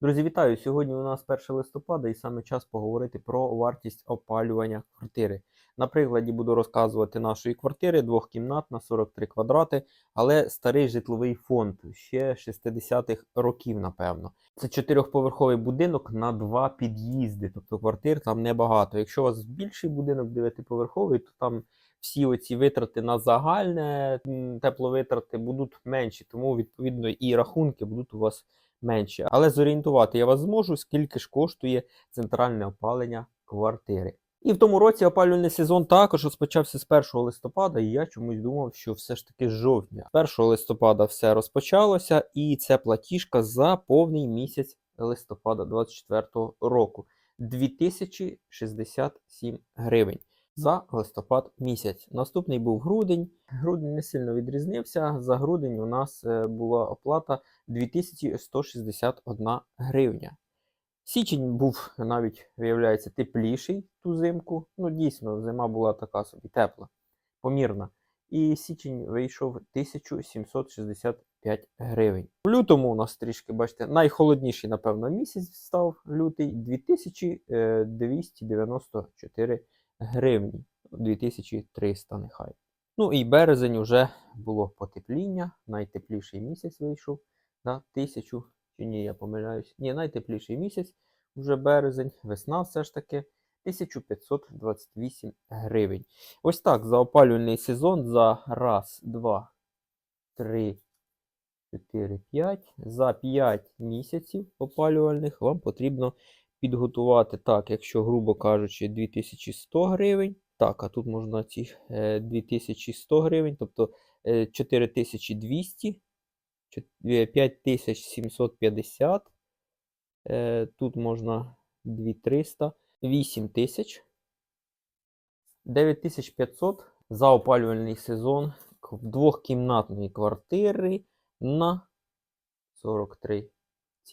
Друзі, вітаю! Сьогодні у нас 1 листопада і саме час поговорити про вартість опалювання квартири. На прикладі буду розказувати нашої квартири, двохкімнатна, 43 квадрати, але старий житловий фонд ще 60-х років, напевно. Це чотирьохповерховий будинок на два під'їзди, тобто квартир там небагато. Якщо у вас більший будинок дев'ятиповерховий, то там всі оці витрати на загальне тепловитрати будуть менші, тому відповідно і рахунки будуть у вас менші. Але зорієнтувати я вас зможу, скільки ж коштує центральне опалення квартири. І в тому році опалювальний сезон також розпочався з 1 листопада, і я чомусь думав, що все ж таки з жовтня. 1 листопада все розпочалося, і це платіжка за повний місяць листопада 2024 року 2067 гривень за листопад місяць. Наступний був грудень. Грудень не сильно відрізнився. За грудень у нас е, була оплата 2161 гривня. Січень був навіть, виявляється, тепліший ту зимку. Ну, дійсно, зима була така собі тепла, помірна. І січень вийшов 1765 гривень. В лютому у нас трішки, бачите, найхолодніший, напевно, місяць став лютий 2294 гривні. 2300 нехай. Ну і березень вже було потепління. Найтепліший місяць вийшов на тисячу. Чи ні, я помиляюсь. Ні, найтепліший місяць вже березень, весна все ж таки 1528 гривень. Ось так за опалювальний сезон за раз, два, три, чотири, п'ять. За 5 місяців опалювальних вам потрібно підготувати так, якщо, грубо кажучи, 2100 гривень. Так, а тут можна ці е, 2100 гривень, тобто е, 4200, е, 5750. Е, Тут можна 2300, 8000, 9500 за опалювальний сезон двохкімнатної квартири на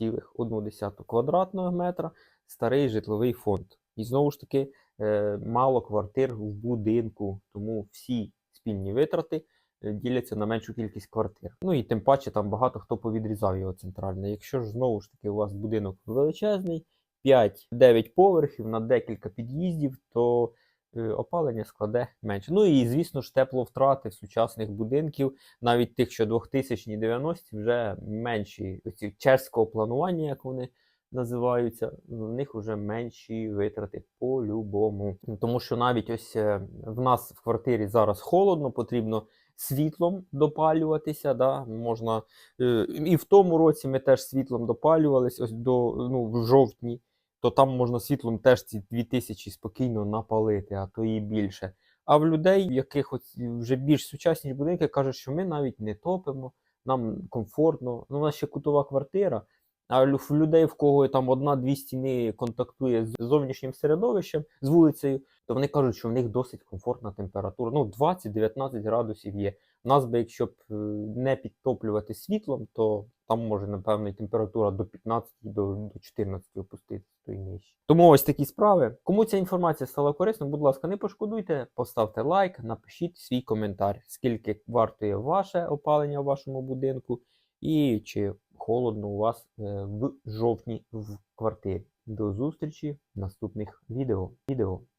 43,1 квадратного метра старий житловий фонд. І знову ж таки, е, мало квартир в будинку, тому всі спільні витрати е, діляться на меншу кількість квартир. Ну і тим паче там багато хто повідрізав його центральне. Якщо ж знову ж таки у вас будинок величезний, 5-9 поверхів на декілька під'їздів, то опалення складе менше. Ну і звісно ж тепловтрати сучасних будинків, навіть тих, що 2000-ні 90-ті, вже менші оці чеського планування, як вони називаються, в них вже менші витрати по-любому. Тому що навіть ось е, в нас в квартирі зараз холодно, потрібно світлом допалюватися. Да? Можна, е, і в тому році ми теж світлом допалювались, ось до ну, в жовтні, то там можна світлом теж ці 2000 спокійно напалити, а то і більше. А в людей, яких вже більш сучасні будинки, кажуть, що ми навіть не топимо, нам комфортно. Ну, у нас ще кутова квартира. А людей, в кого там одна-дві стіни контактує з зовнішнім середовищем, з вулицею, то вони кажуть, що в них досить комфортна температура. Ну, 20-19 градусів є. У нас би, якщо б е, не підтоплювати світлом, то там може, напевно, і температура до 15 до, до 14 опуститися, то нижче. Тому ось такі справи. Кому ця інформація стала корисною, будь ласка, не пошкодуйте, поставте лайк, напишіть свій коментар, скільки вартує ваше опалення в вашому будинку, і чи холодно у вас е, в жовтні в квартирі. До зустрічі в наступних відео. відео.